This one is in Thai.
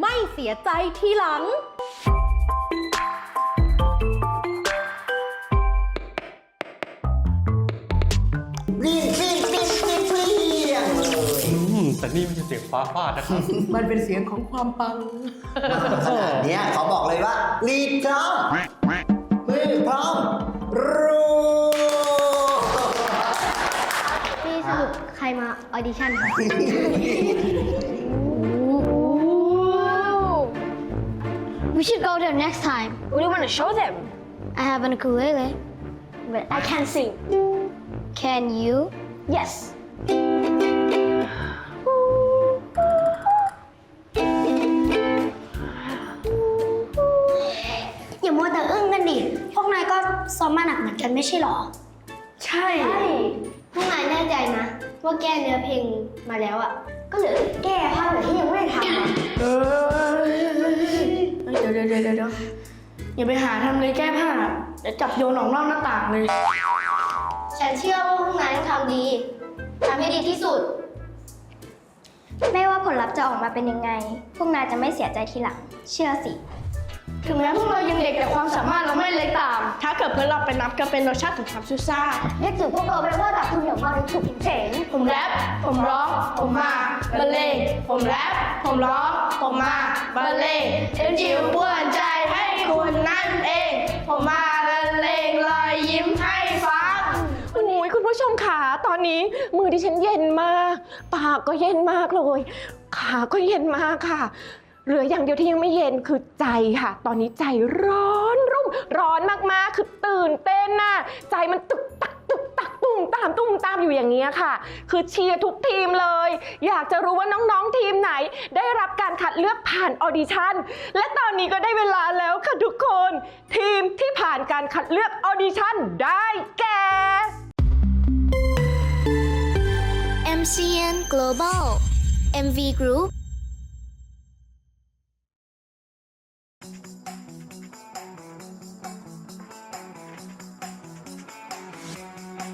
ไม่เสียใจทีหลังเปลี่ยนเปลี่ยนเปลี่ยนเปลี่ยนเปลี่ยนอืมแต่นี่ไม่ใช่เสียงฟ้าฟาดนะครับ มันเป็นเสียงของความปัง ขนาดเนี้ยเขาบอกเลยว่าลีดพร้อมมือพร้อมรู้พี่สรุปใครมาออดิชั่นคะ We should go there next time. What do you want to show them? I have an ukulele. But I can't sing. Can you? Yes. อย่ามัวแต่อึ้งกันดิ พวกนายก็ซ้อมมาหนักเหมือนกันไม่ใช่หรอ ใช่ พวกนายแน่ใจนะ ว่าแก้เนื้อเพลงมาแล้วอะก็เหลือแก้ภาคเหลือที่ เดี๋ยวเดี๋ยวเดี๋ยวเดี๋ยวอย่าไปหาทำเลยแก้ผ้าเดี๋ยวจับโยนออกนอกหน้าต่างเลย ฉันเชื่อว่าพวกนายต้องทำดีทำให้ดีที่สุด ไม่ว่าผลลัพธ์จะออกมาเป็นยังไง พวกนายจะไม่เสียใจทีหลัง เชื่อสิ ถึงแม้พวกเรายังเด็กแต่ความสามารถเราไม่เล็กตาม ถ้าเกิดเพื่อนเราไปนับก็เป็นรสชาติของความซูซ่า เรียกถึงพวกเราไปว่ากับคุณอย่างมาถูกเจ๋งผมแรปผมร้อง ผมมาบรรเลงผมแรปผมร้อง ผมมาบรรเลงเอ็มจิ๋วป้วนใจให้คุณนั่นเอง ผมมาบรรเลงรอยยิ้มให้ฟังโอ้ยคุณผู้ชมขาตอนนี้มือดิฉันเย็นมาก ปากก็เย็นมากเลย ขาก็เย็นมากค่ะ เหลืออย่างเดียวที่ยังไม่เย็นคือใจค่ะ ตอนนี้ใจร้อนรุ่มร้อนมากๆ คือตื่นเต้นน่ะใจมันตึกตักตึกตักตุ้มตามตุ้มตามอยู่อย่างเงี้ยค่ะ คือเชียร์ทุกทีมเลย อยากจะรู้ว่าน้องๆทีมไหน ได้รับการคัดเลือกผ่านออดิชั่นและตอนนี้ก็ได้เวลาแล้วค่ะทุกคน ทีมที่ผ่านการคัดเลือกออดิชั่นได้แก่ MCN Global MV Group